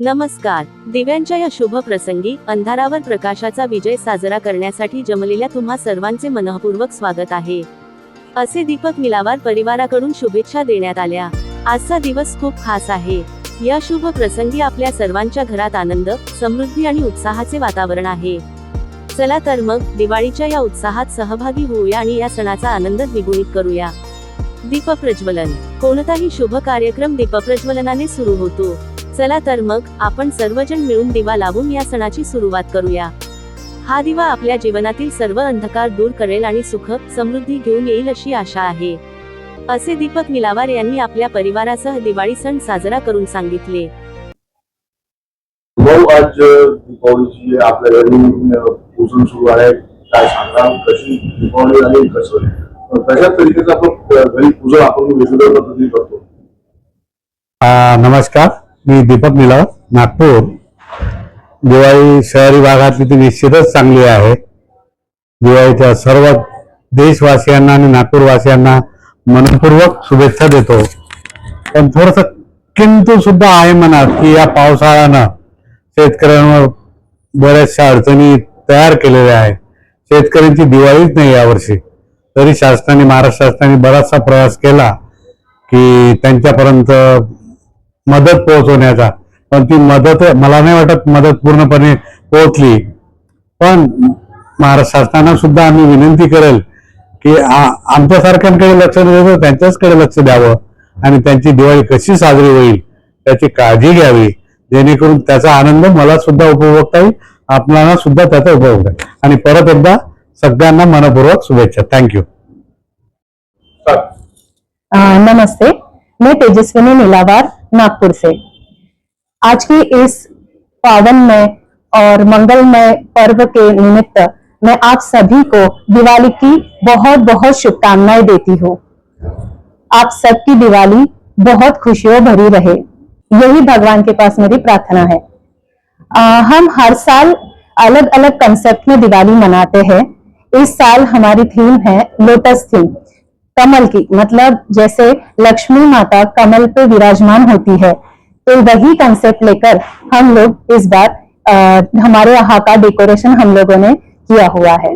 नमस्कार. दिव्यांच्या या शुभ प्रसंगी अंधारावर प्रकाशाचा विजय साजरा करण्यासाठी जमलेल्या तुम्हा सर्वांचे मनःपूर्वक स्वागत आहे. असे दीपक मिलावार परिवाराकडून शुभेच्छा देण्यात आल्या. आजचा दिवस खूप खास आहे. या शुभ प्रसंगी आपल्या सर्वांच्या घरात आनंद समृद्धी आणि उत्साहाचे वातावरण आहे. चला तर मग दिवाळीच्या या उत्साहात सहभागी होऊया आणि या सणाचा आनंद द्विगुणित करूया. दीपप्रज्वलन. कोणताही शुभ कार्यक्रम दीपप्रज्वलनाने सुरू होतो. चला तर मग आपण सर्वजण मिळून दिवा लावून या सणाची सुरुवात करूया. हा दिवा आपल्या जीवनातील सर्व अंधकार दूर करेल आणि सुख समृद्धी घेऊन येईल अशी आशा आहे. असे दीपक निलावार यांनी आपल्या परिवारासह दिवाळी सण साजरा करून सांगितले. आज दीपावलीची आपल्या घरी सुरू आहे. काय सांगा कशी दीपावली आणि कसं? कशा तरीकेचं आपण घरी पूजन आपण वेगवेगळ्या पद्धतीने करतो? आ, नमस्कार. मी दीपक निलाव नागपूर. दिवाळी शहरी भागातली ती निश्चितच चांगली आहे. दिवाळीच्या सर्व देशवासियांना आणि नागपूरवासियांना मनपूर्वक शुभेच्छा देतो. पण थोडस किंतु सुद्धा आहे मनात की या पावसाळ्यानं शेतकऱ्यांवर बऱ्याचशा अडचणी तयार केलेल्या आहेत. शेतकऱ्यांची दिवाळीच नाही यावर्षी तरी शासनाने महाराष्ट्र शासनाने बराचसा प्रयास केला की त्यांच्यापर्यंत मदत पोहोचवण्याचा. पण ती मदत मला नाही वाटत मदत पूर्णपणे पोहोचली. पण महाराष्ट्र शासनानं सुद्धा आम्ही विनंती करेल की आमच्यासारख्यांकडे लक्ष न देता त्यांच्याचकडे लक्ष द्यावं आणि त्यांची दिवाळी कशी साजरी होईल त्याची काळजी घ्यावी. जेणेकरून त्याचा आनंद मला सुद्धा उपभोगता येईल आपल्याला सुद्धा त्याचा उपभोग आहे आणि परत एकदा सगळ्यांना मनपूर्वक शुभेच्छा. थँक्यू नमस्ते. मैं तेजस्विनी नीलावार. नागपुर से। आज की इस पावन में और मंगलमय पर्व के निमित्त मैं आप सभी को दिवाली की बहुत बहुत शुभकामनाएँ देती हूँ। आप सबकी दिवाली बहुत खुशियों भरी रहे। यही भगवान के पास मेरी प्रार्थना है। अ, हम हर साल अलग अलग कंसेप्ट में दिवाली मनाते हैं। इस साल हमारी थीम है लोटस थीम कमल की मतलब जैसे लक्ष्मी माता कमल पे विराजमान होती है। तो वही कंसेप्ट लेकर हम लोग इस बार आ, हमारे यहाँ का डेकोरेशन हम लोगों ने किया हुआ है।